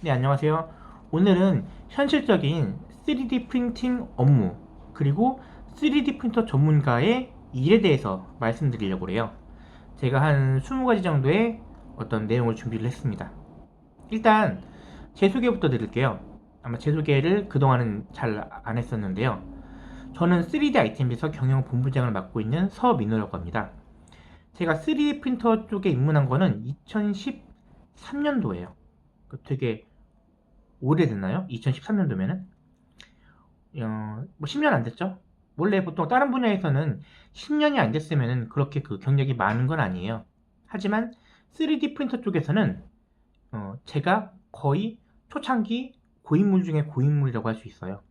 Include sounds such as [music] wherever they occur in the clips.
네, 안녕하세요. 오늘은 현실적인 3D 프린팅 업무, 그리고 3D 프린터 전문가의 일에 대해서 말씀드리려고 해요. 제가 한 20가지 정도의 어떤 내용을 준비를 했습니다. 일단, 제 소개부터 드릴게요. 아마 제 소개를 그동안은 잘 안 했었는데요. 저는 3D 아이템에서 경영 본부장을 맡고 있는 서민호라고 합니다. 제가 3D 프린터 쪽에 입문한 거는 2013년도예요. 되게 오래됐나요? 2013년도면은? 어, 뭐 10년 안 됐죠? 원래 보통 다른 분야에서는 10년이 안 됐으면은 그렇게 그 경력이 많은 건 아니에요. 하지만 3D 프린터 쪽에서는 어, 제가 거의 초창기 고인물 중에 고인물이라고 할 수 있어요.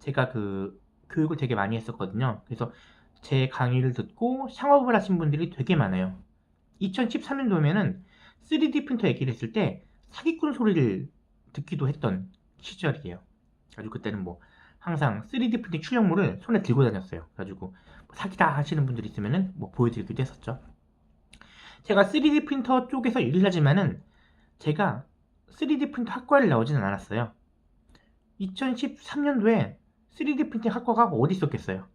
제가 그 교육을 되게 많이 했었거든요. 그래서 제 강의를 듣고 창업을 하신 분들이 되게 많아요. 2013년도면은 3D 프린터 얘기를 했을 때 사기꾼 소리를 듣기도 했던 시절이에요. 그래가지고 그때는 뭐 항상 3D 프린팅 출력물을 손에 들고 다녔어요. 그래가지고 뭐 사기다 하시는 분들이 있으면은 뭐 보여드리기도 했었죠. 제가 3D 프린터 쪽에서 일을 하지만은 제가 3D 프린터 학과를 나오지는 않았어요. 2013년도에 3D 프린팅 학과가 어디 있었겠어요?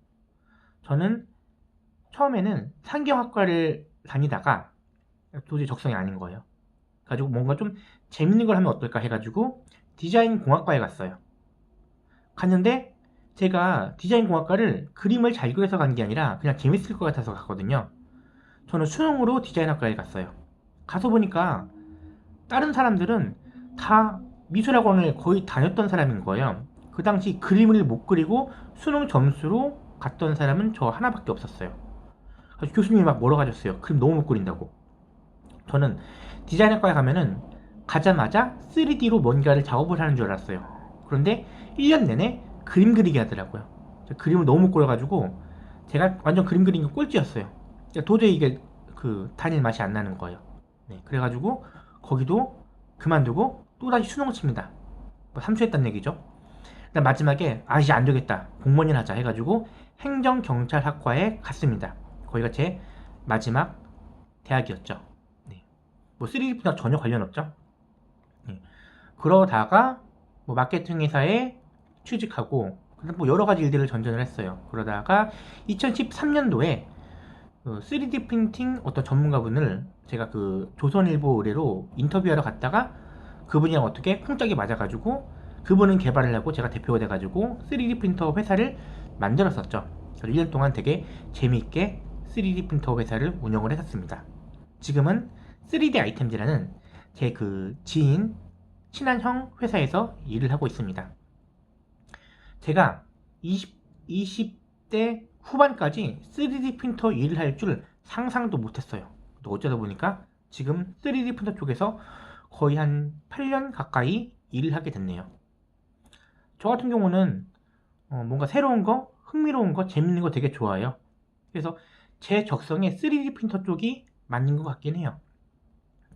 저는 처음에는 상경학과를 다니다가 도저히 적성이 아닌 거예요. 가지고 뭔가 좀 재밌는 걸 하면 어떨까 해가지고 디자인 공학과에 갔어요. 갔는데 제가 디자인 공학과를 그림을 잘 그려서 간 게 아니라 그냥 재밌을 것 같아서 갔거든요. 저는 수능으로 디자인학과에 갔어요. 가서 보니까 다른 사람들은 다 미술학원을 거의 다녔던 사람인 거예요. 그 당시 그림을 못 그리고 수능 점수로 갔던 사람은 저 하나밖에 없었어요. 그래서 교수님이 막 뭐라 가셨어요. 그림 너무 못 그린다고. 저는 디자인학과에 가면은 가자마자 3D로 뭔가를 작업을 하는 줄 알았어요. 그런데 1년 내내 그림 그리게 하더라고요. 그림을 너무 못 그려가지고 제가 완전 그림 그리는 게 꼴찌였어요. 도저히 이게 그 다닐 맛이 안 나는 거예요. 네, 그래가지고 거기도 그만두고 또다시 수능을 칩니다. 뭐 삼수했단 얘기죠. 마지막에 아 이제 안 되겠다 공무원일 하자 해가지고 행정경찰학과에 갔습니다. 거기가 제 마지막 대학이었죠. 네. 뭐 3D 프린터 전혀 관련 없죠. 네. 그러다가 뭐 마케팅 회사에 취직하고 뭐 여러 가지 일들을 전전을 했어요. 그러다가 2013년도에 그 3D 프린팅 어떤 전문가분을 제가 그 조선일보 의뢰로 인터뷰하러 갔다가 그분이랑 어떻게 쿵짝이 맞아가지고 그분은 개발을 하고 제가 대표가 돼가지고 3D 프린터 회사를 만들었었죠. 그래서 1년 동안 되게 재미있게 3D 프린터 회사를 운영을 했었습니다. 지금은 3D 아이템즈라는 제 그 지인 친한 형 회사에서 일을 하고 있습니다. 제가 20, 20대 후반까지 3D 프린터 일을 할 줄 상상도 못했어요. 또 어쩌다 보니까 지금 3D 프린터 쪽에서 거의 한 8년 가까이 일을 하게 됐네요. 저 같은 경우는 어, 뭔가 새로운 거, 흥미로운 거, 재밌는 거 되게 좋아해요. 그래서 제 적성에 3D 프린터 쪽이 맞는 것 같긴 해요.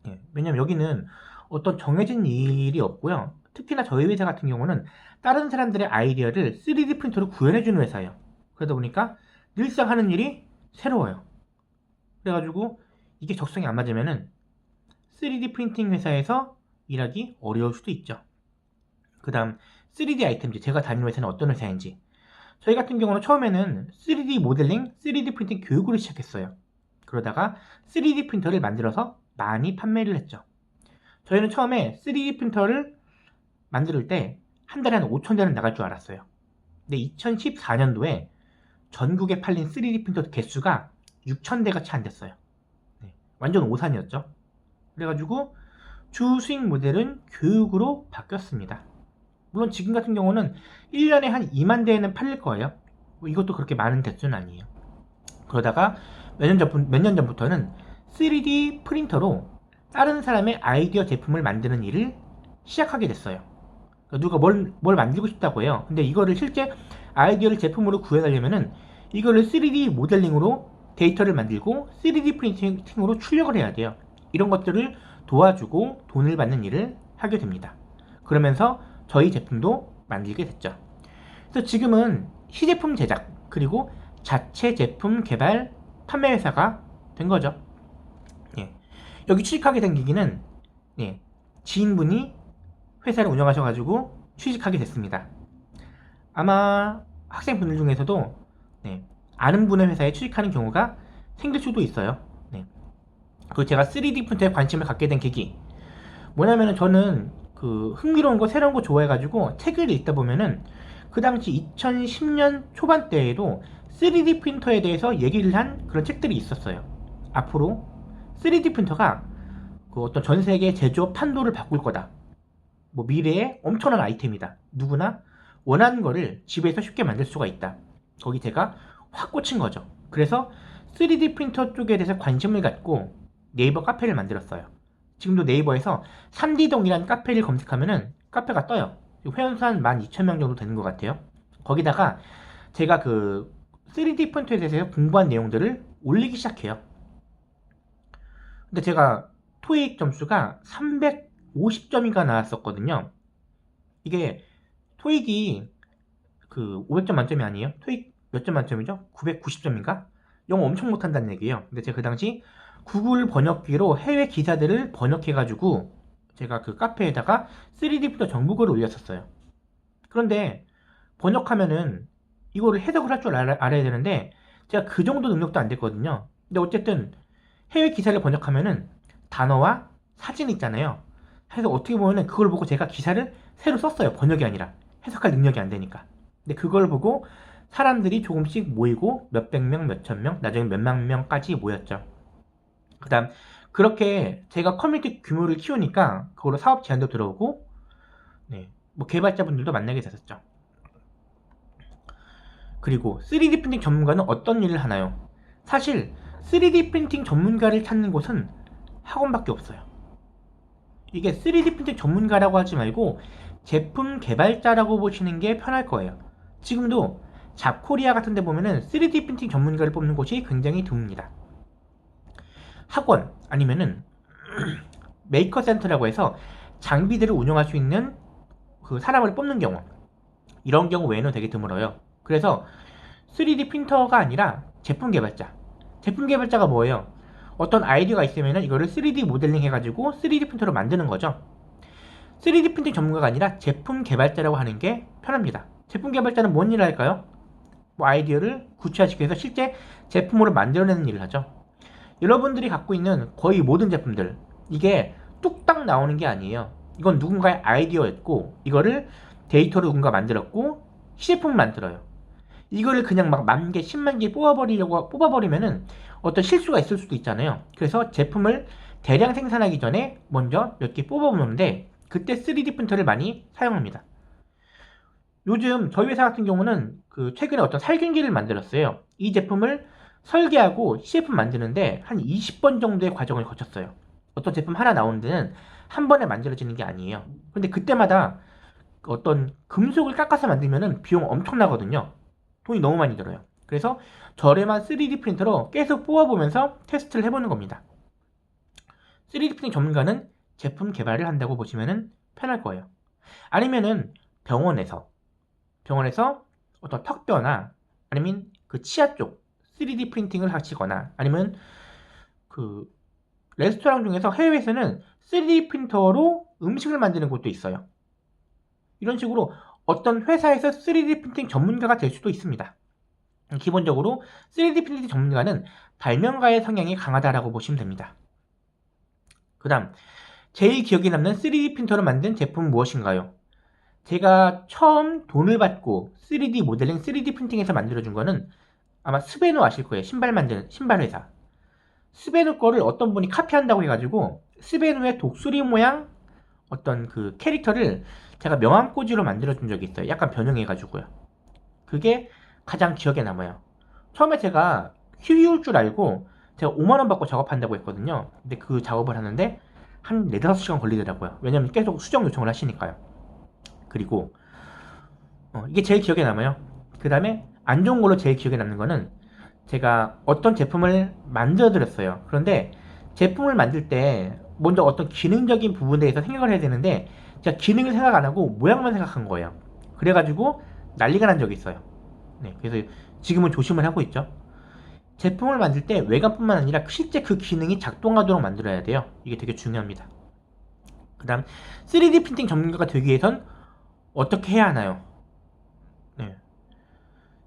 예, 왜냐면 여기는 어떤 정해진 일이 없고요. 특히나 저희 회사 같은 경우는 다른 사람들의 아이디어를 3D 프린터로 구현해주는 회사예요. 그러다 보니까 늘상 하는 일이 새로워요. 그래가지고 이게 적성이 안 맞으면은 3D 프린팅 회사에서 일하기 어려울 수도 있죠. 그 다음 3D 아이템즈 제가 다니는 회사는 어떤 회사인지 저희 같은 경우는 처음에는 3D 모델링, 3D 프린팅 교육을 시작했어요. 그러다가 3D 프린터를 만들어서 많이 판매를 했죠. 저희는 처음에 3D 프린터를 만들 때 한 달에 한 5천 대는 나갈 줄 알았어요. 근데 2014년도에 전국에 팔린 3D 프린터 개수가 6천 대가 채 안 됐어요. 네, 완전 오산이었죠. 그래가지고 주 수익 모델은 교육으로 바뀌었습니다. 물론 지금 같은 경우는 1년에 한 2만 대에는 팔릴 거예요. 뭐 이것도 그렇게 많은 대수는 아니에요. 그러다가 몇 년 전부터는 3D 프린터로 다른 사람의 아이디어 제품을 만드는 일을 시작하게 됐어요. 그러니까 누가 뭘, 뭘 만들고 싶다고 해요. 근데 이거를 실제 아이디어를 제품으로 구현하려면은 이거를 3D 모델링으로 데이터를 만들고 3D 프린팅으로 출력을 해야 돼요. 이런 것들을 도와주고 돈을 받는 일을 하게 됩니다. 그러면서 저희 제품도 만들게 됐죠. 그래서 지금은 시제품 제작 그리고 자체 제품 개발 판매 회사가 된 거죠. 예. 여기 취직하게 된 계기는 예. 지인분이 회사를 운영하셔가지고 취직하게 됐습니다. 아마 학생분들 중에서도 네, 아는 분의 회사에 취직하는 경우가 생길 수도 있어요. 네. 그리고 제가 3D 프린터에 관심을 갖게 된 계기 뭐냐면은 저는 그 흥미로운 거 새로운 거 좋아해가지고 책을 읽다 보면은 그 당시 2010년 초반대에도 3D 프린터에 대해서 얘기를 한 그런 책들이 있었어요. 앞으로 3D 프린터가 그 어떤 전 세계 제조업 판도를 바꿀 거다. 뭐 미래의 엄청난 아이템이다. 누구나 원하는 거를 집에서 쉽게 만들 수가 있다. 거기 제가 확 꽂힌 거죠. 그래서 3D 프린터 쪽에 대해서 관심을 갖고 네이버 카페를 만들었어요. 지금도 네이버에서 3D동이라는 카페를 검색하면은 카페가 떠요. 회원수 한 12,000명 정도 되는 것 같아요. 거기다가 제가 그 3D 프린터에 대해서 공부한 내용들을 올리기 시작해요. 근데 제가 토익 점수가 350점인가 나왔었거든요. 이게 토익이 그 500점 만점이 아니에요. 토익 몇 점 만점이죠? 990점인가? 영어 엄청 못한다는 얘기예요. 근데 제가 그 당시 구글 번역기로 해외 기사들을 번역해가지고 제가 그 카페에다가 3D 프린터 정보글을 올렸었어요. 그런데 번역하면은 이거를 해석을 할 줄 알아, 알아야 되는데 제가 그 정도 능력도 안 됐거든요. 근데 어쨌든 해외 기사를 번역하면은 단어와 사진 있잖아요. 그래서 어떻게 보면은 그걸 보고 제가 기사를 새로 썼어요. 번역이 아니라 해석할 능력이 안 되니까. 근데 그걸 보고 사람들이 조금씩 모이고 몇백 명, 몇천 명, 나중에 몇만 명까지 모였죠. 그 다음 그렇게 제가 커뮤니티 규모를 키우니까 그걸로 사업 제안도 들어오고 네, 뭐 개발자분들도 만나게 됐었죠. 그리고 3D 프린팅 전문가는 어떤 일을 하나요? 사실 3D 프린팅 전문가를 찾는 곳은 학원밖에 없어요. 이게 3D 프린팅 전문가라고 하지 말고 제품 개발자라고 보시는 게 편할 거예요. 지금도 잡코리아 같은 데 보면은 3D 프린팅 전문가를 뽑는 곳이 굉장히 드뭅니다. 학원 아니면은 [clears throat] 메이커 센터라고 해서 장비들을 운영할 수 있는 그 사람을 뽑는 경우 이런 경우 외에는 되게 드물어요. 그래서 3D 프린터가 아니라 제품 개발자. 제품 개발자가 뭐예요? 어떤 아이디어가 있으면 이거를 3D 모델링 해가지고 3D 프린터로 만드는 거죠. 3D 프린팅 전문가가 아니라 제품 개발자라고 하는 게 편합니다. 제품 개발자는 뭔 일을 할까요? 뭐 아이디어를 구체화시켜서 실제 제품으로 만들어내는 일을 하죠. 여러분들이 갖고 있는 거의 모든 제품들 이게 뚝딱 나오는 게 아니에요. 이건 누군가의 아이디어였고 이거를 데이터로 누군가 만들었고 시제품을 만들어요. 이거를 그냥 막 만 개, 십만 개 뽑아버리려고 뽑아버리면은 어떤 실수가 있을 수도 있잖아요. 그래서 제품을 대량 생산하기 전에 먼저 몇 개 뽑아보는데 그때 3D 프린터를 많이 사용합니다. 요즘 저희 회사 같은 경우는 그 최근에 어떤 살균기를 만들었어요. 이 제품을 설계하고 CF 만드는데 한 20번 정도의 과정을 거쳤어요. 어떤 제품 하나 나오는 데는 한 번에 만들어지는 게 아니에요. 근데 그때마다 어떤 금속을 깎아서 만들면은 비용 엄청나거든요. 돈이 너무 많이 들어요. 그래서 저렴한 3D 프린터로 계속 뽑아보면서 테스트를 해보는 겁니다. 3D 프린팅 전문가는 제품 개발을 한다고 보시면 편할 거예요. 아니면은 병원에서 병원에서 어떤 턱뼈나 아니면 그 치아 쪽 3D 프린팅을 하시거나 아니면 그 레스토랑 중에서 해외에서는 3D 프린터로 음식을 만드는 곳도 있어요. 이런 식으로 어떤 회사에서 3D 프린팅 전문가가 될 수도 있습니다. 기본적으로 3D 프린팅 전문가는 발명가의 성향이 강하다라고 보시면 됩니다. 그 다음, 제일 기억에 남는 3D 프린터로 만든 제품은 무엇인가요? 제가 처음 돈을 받고 3D 모델링, 3D 프린팅에서 만들어준 거는 아마 스베누 아실 거예요. 신발 만드는 신발 회사. 스베누 거를 어떤 분이 카피한다고 해가지고 스베누의 독수리 모양 어떤 그 캐릭터를 제가 명함꽂이로 만들어준 적이 있어요. 약간 변형해가지고요. 그게 가장 기억에 남아요. 처음에 제가 휴유일 줄 알고 제가 5만원 받고 작업한다고 했거든요. 근데 그 작업을 하는데 한 4, 5시간 걸리더라고요. 왜냐면 계속 수정 요청을 하시니까요. 그리고 어, 이게 제일 기억에 남아요. 그 다음에 안 좋은 걸로 제일 기억에 남는 거는 제가 어떤 제품을 만들어 드렸어요. 그런데 제품을 만들 때 먼저 어떤 기능적인 부분에 대해서 생각을 해야 되는데 제가 기능을 생각 안 하고 모양만 생각한 거예요. 그래가지고 난리가 난 적이 있어요. 네, 그래서 지금은 조심을 하고 있죠. 제품을 만들 때 외관뿐만 아니라 실제 그 기능이 작동하도록 만들어야 돼요. 이게 되게 중요합니다. 그 다음 3D 프린팅 전문가가 되기 위해선 어떻게 해야 하나요? 네.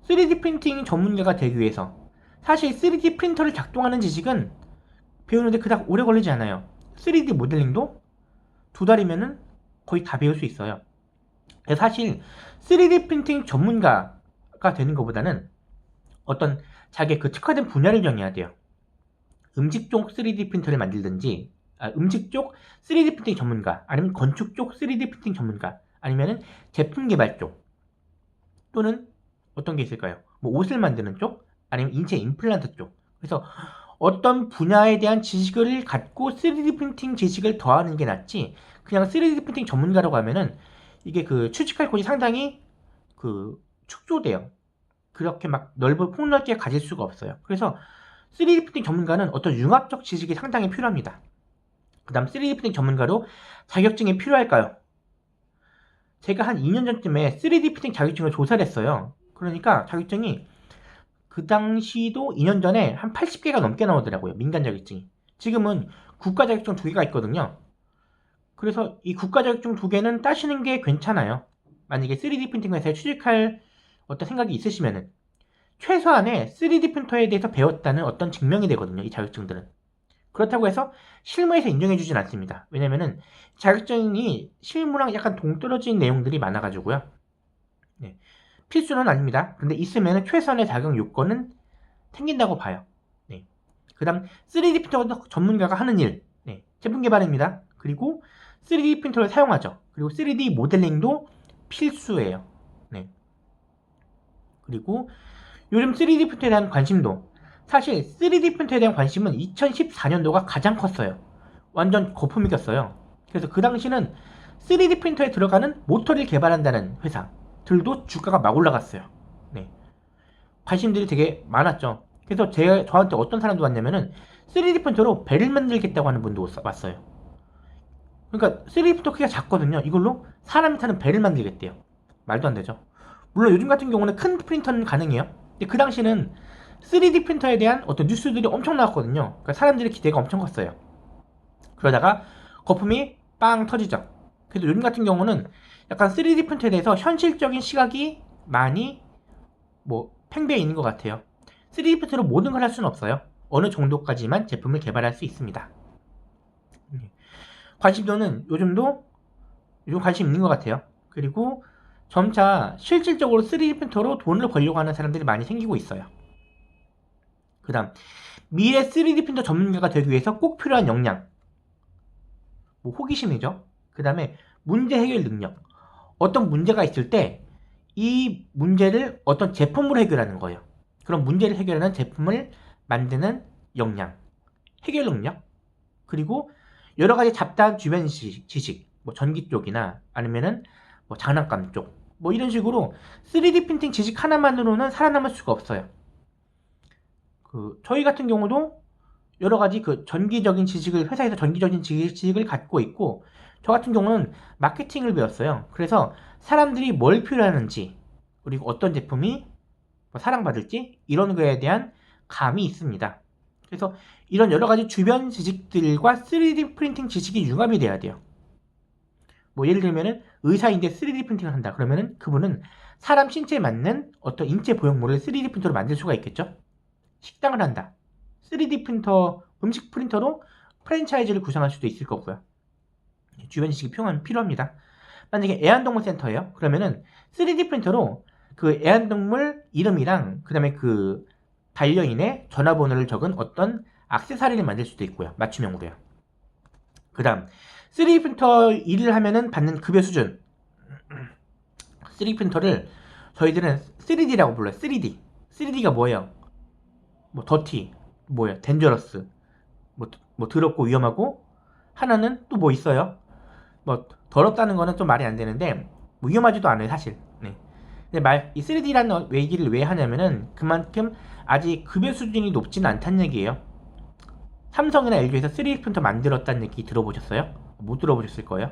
3D 프린팅 전문가가 되기 위해서 사실 3D 프린터를 작동하는 지식은 배우는데 그닥 오래 걸리지 않아요. 3D 모델링도 두 달이면은 거의 다 배울 수 있어요. 사실 3D 프린팅 전문가가 되는 것보다는 어떤 자기의 그 특화된 분야를 정해야 돼요. 음식 쪽 3D 프린터를 만들든지, 아, 음식 쪽 3D 프린팅 전문가, 아니면 건축 쪽 3D 프린팅 전문가, 아니면은 제품 개발 쪽, 또는 어떤 게 있을까요? 뭐 옷을 만드는 쪽, 아니면 인체 임플란트 쪽. 그래서 어떤 분야에 대한 지식을 갖고 3D 프린팅 지식을 더하는 게 낫지, 그냥 3D 프린팅 전문가라고 하면은 이게 그 취직할 곳이 상당히 그 축소돼요. 그렇게 막 넓은 폭넓게 가질 수가 없어요. 그래서 3D 프린팅 전문가는 어떤 융합적 지식이 상당히 필요합니다. 그 다음 3D 프린팅 전문가로 자격증이 필요할까요? 제가 한 2년 전쯤에 3D 프린팅 자격증을 조사를 했어요. 그러니까 자격증이 그 당시도 2년 전에 한 80개가 넘게 나오더라고요. 민간 자격증이. 지금은 국가 자격증 두 개가 있거든요. 그래서 이 국가 자격증 두 개는 따시는 게 괜찮아요. 만약에 3D 프린팅 회사에 취직할 어떤 생각이 있으시면은 최소한의 3D 프린터에 대해서 배웠다는 어떤 증명이 되거든요. 이 자격증들은. 그렇다고 해서 실무에서 인정해주진 않습니다. 왜냐면은 자격증이 실무랑 약간 동떨어진 내용들이 많아가지고요. 네. 필수는 아닙니다. 근데 있으면 최소한의 자격 요건은 생긴다고 봐요. 네. 그 다음 3D 프린터 전문가가 하는 일. 네. 제품 개발입니다. 그리고 3D 프린터를 사용하죠. 그리고 3D 모델링도 필수예요. 네. 그리고 요즘 3D 프린터에 대한 관심도 사실 3D 프린터에 대한 관심은 2014년도가 가장 컸어요. 완전 거품이겼어요. 그래서 그 당시는 3D 프린터에 들어가는 모터를 개발한다는 회사 들도 주가가 막 올라갔어요. 네. 관심들이 되게 많았죠. 그래서 제, 저한테 어떤 사람도 왔냐면은 3D 프린터로 배를 만들겠다고 하는 분도 왔어요. 그러니까 3D 프린터 크기가 작거든요. 이걸로 사람이 타는 배를 만들겠대요. 말도 안 되죠. 물론 요즘 같은 경우는 큰 프린터는 가능해요. 근데 그 당시는 3D 프린터에 대한 어떤 뉴스들이 엄청 나왔거든요. 그러니까 사람들의 기대가 엄청 컸어요. 그러다가 거품이 빵 터지죠. 그래도 요즘 같은 경우는 약간 3D 프린터에 대해서 현실적인 시각이 많이 뭐 팽배해 있는 것 같아요. 3D 프린터로 모든 걸 할 수는 없어요. 어느 정도까지만 제품을 개발할 수 있습니다. 관심도는 요즘도 요즘 관심 있는 것 같아요. 그리고 점차 실질적으로 3D 프린터로 돈을 벌려고 하는 사람들이 많이 생기고 있어요. 그 다음 미래 3D 프린터 전문가가 되기 위해서 꼭 필요한 역량 뭐 호기심이죠. 그 다음에 문제 해결 능력 어떤 문제가 있을 때 이 문제를 어떤 제품으로 해결하는 거예요. 그런 문제를 해결하는 제품을 만드는 역량 해결 능력 그리고 여러 가지 잡다한 주변 지식 뭐 전기 쪽이나 아니면은 뭐 장난감 쪽 뭐 이런 식으로 3D 프린팅 지식 하나만으로는 살아남을 수가 없어요. 그 저희 같은 경우도 여러 가지 그 전기적인 지식을 회사에서 전기적인 지식을 갖고 있고 저 같은 경우는 마케팅을 배웠어요. 그래서 사람들이 뭘 필요하는지 그리고 어떤 제품이 뭐 사랑받을지 이런 거에 대한 감이 있습니다. 그래서 이런 여러 가지 주변 지식들과 3D 프린팅 지식이 융합이 돼야 돼요. 뭐 예를 들면은 의사인데 3D 프린팅을 한다. 그러면은 그분은 사람 신체에 맞는 어떤 인체 보형물을 3D 프린터로 만들 수가 있겠죠. 식당을 한다. 3D 프린터, 음식 프린터로 프랜차이즈를 구성할 수도 있을 거고요. 주변 지식이 필요합니다. 만약에 애완동물 센터예요. 그러면은 3D 프린터로 그 애완동물 이름이랑 그 다음에 그 반려인의 전화번호를 적은 어떤 악세사리를 만들 수도 있고요. 맞춤형으로요. 그 다음 3D 프린터 일을 하면은 받는 급여 수준 3D 프린터를 저희들은 3D라고 불러요. 3D 3D가 뭐예요? 뭐 더티 뭐예요? 덴저러스 뭐, 뭐 더럽고 위험하고 하나는 또 뭐 있어요? 뭐 더럽다는 거는 좀 말이 안 되는데 뭐 위험하지도 않아요 사실 네. 근데 말, 이 3D라는 얘기를 왜 하냐면은 그만큼 아직 급여 수준이 높지는 않다는 얘기예요. 삼성이나 LG에서 3D 프린터 만들었다는 얘기 들어보셨어요? 못 들어보셨을 거예요.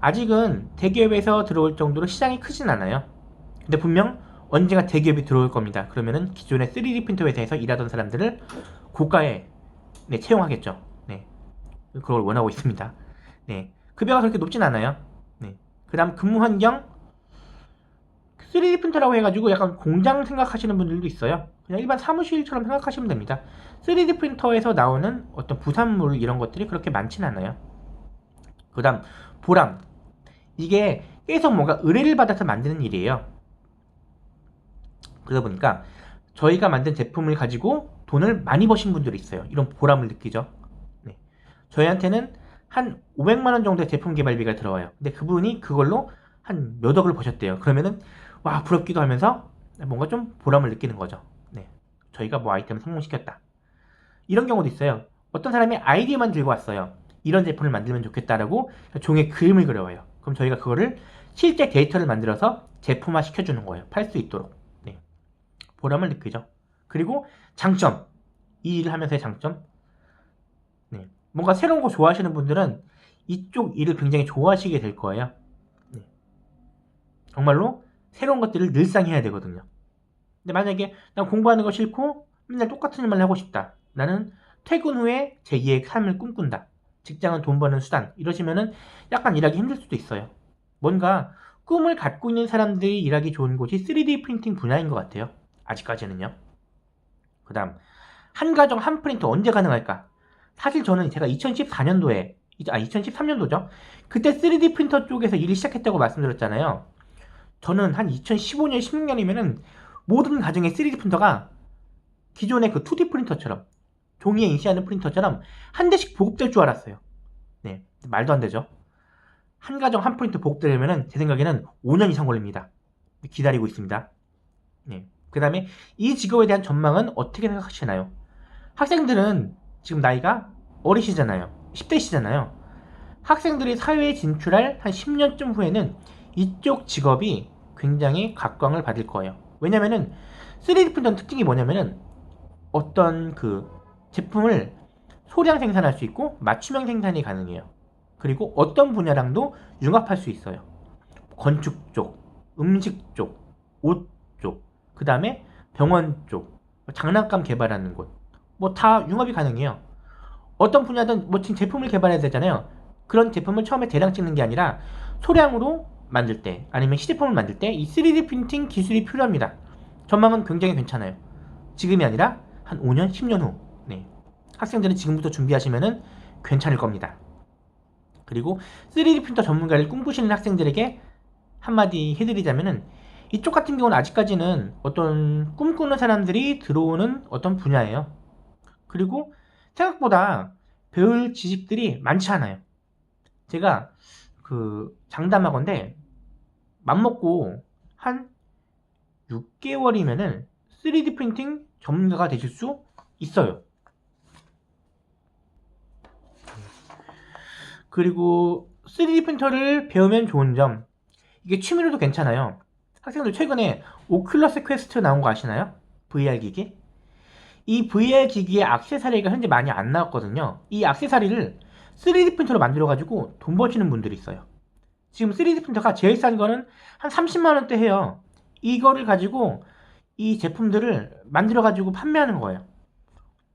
아직은 대기업에서 들어올 정도로 시장이 크진 않아요. 근데 분명 언젠가 대기업이 들어올 겁니다. 그러면은 기존의 3D 프린터 회사에서 일하던 사람들을 고가에 네, 채용하겠죠. 네. 그걸 원하고 있습니다. 네. 급여가 그렇게 높진 않아요. 네. 그 다음 근무 환경 3D 프린터라고 해가지고 약간 공장 생각하시는 분들도 있어요. 그냥 일반 사무실처럼 생각하시면 됩니다. 3D 프린터에서 나오는 어떤 부산물 이런 것들이 그렇게 많진 않아요. 그 다음 보람 이게 계속 뭔가 의뢰를 받아서 만드는 일이에요. 그러다 보니까 저희가 만든 제품을 가지고 돈을 많이 버신 분들이 있어요. 이런 보람을 느끼죠. 네. 저희한테는 한 500만 원 정도의 제품 개발비가 들어와요. 근데 그분이 그걸로 한 몇 억을 버셨대요. 그러면은 와 부럽기도 하면서 뭔가 좀 보람을 느끼는 거죠. 네. 저희가 뭐 아이템을 성공시켰다. 이런 경우도 있어요. 어떤 사람이 아이디어만 들고 왔어요. 이런 제품을 만들면 좋겠다라고 종이에 그림을 그려와요. 그럼 저희가 그거를 실제 데이터를 만들어서 제품화 시켜주는 거예요. 팔 수 있도록. 네. 보람을 느끼죠. 그리고 장점. 이 일을 하면서의 장점. 네. 뭔가 새로운 거 좋아하시는 분들은 이쪽 일을 굉장히 좋아하시게 될 거예요. 네. 정말로 새로운 것들을 늘상 해야 되거든요. 근데 만약에 난 공부하는 거 싫고 맨날 똑같은 일만 하고 싶다. 나는 퇴근 후에 제2의 삶을 꿈꾼다. 직장은 돈 버는 수단. 이러시면은 약간 일하기 힘들 수도 있어요. 뭔가 꿈을 갖고 있는 사람들이 일하기 좋은 곳이 3D 프린팅 분야인 것 같아요. 아직까지는요. 그 다음, 한 가정 한 프린터 언제 가능할까? 사실 저는 제가 2014년도에, 아, 2013년도죠? 그때 3D 프린터 쪽에서 일을 시작했다고 말씀드렸잖아요. 저는 한 2015년, 16년이면은 모든 가정의 3D 프린터가 기존의 그 2D 프린터처럼 종이에 인쇄하는 프린터처럼 한 대씩 보급될 줄 알았어요. 네, 말도 안 되죠. 한 가정 한 프린터 보급되려면은 제 생각에는 5년 이상 걸립니다. 기다리고 있습니다. 네. 그 다음에 이 직업에 대한 전망은 어떻게 생각하시나요? 학생들은 지금 나이가 어리시잖아요. 10대시잖아요. 학생들이 사회에 진출할 한 10년쯤 후에는 이쪽 직업이 굉장히 각광을 받을 거예요. 왜냐면은 3D 프린터 특징이 뭐냐면은 어떤 그 제품을 소량 생산할 수 있고 맞춤형 생산이 가능해요. 그리고 어떤 분야랑도 융합할 수 있어요. 건축 쪽, 음식 쪽, 옷 쪽, 그 다음에 병원 쪽, 장난감 개발하는 곳, 뭐 다 융합이 가능해요. 어떤 분야든 뭐 지금 제품을 개발해야 되잖아요. 그런 제품을 처음에 대량 찍는 게 아니라 소량으로 만들 때 아니면 시제품을 만들 때 이 3D 프린팅 기술이 필요합니다. 전망은 굉장히 괜찮아요. 지금이 아니라 한 5년, 10년 후. 네. 학생들은 지금부터 준비하시면은 괜찮을 겁니다. 그리고 3D 프린터 전문가를 꿈꾸시는 학생들에게 한마디 해드리자면은 이쪽 같은 경우는 아직까지는 어떤 꿈꾸는 사람들이 들어오는 어떤 분야예요. 그리고 생각보다 배울 지식들이 많지 않아요. 제가 그 장담하건데 맘먹고 한 6개월이면은 3D 프린팅 전문가가 되실 수 있어요. 그리고 3D 프린터를 배우면 좋은 점 이게 취미로도 괜찮아요. 학생들 최근에 오큘러스 퀘스트 나온 거 아시나요? VR 기기? 이 VR 기기의 액세서리가 현재 많이 안 나왔거든요. 이 액세서리를 3D 프린터로 만들어가지고 돈 버시는 분들이 있어요. 지금 3D 프린터가 제일 싼 거는 한 30만원대 해요. 이거를 가지고 이 제품들을 만들어가지고 판매하는 거예요.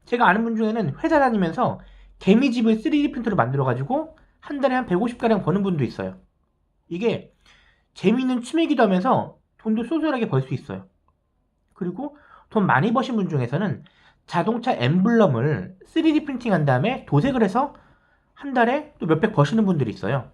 제가 아는 분 중에는 회사 다니면서 개미집을 3D 프린터로 만들어가지고 한 달에 한 150가량 버는 분도 있어요. 이게 재미있는 취미이기도 하면서 돈도 쏠쏠하게 벌 수 있어요. 그리고 돈 많이 버신 분 중에서는 자동차 엠블럼을 3D 프린팅 한 다음에 도색을 해서 한 달에 또 몇백 버시는 분들이 있어요.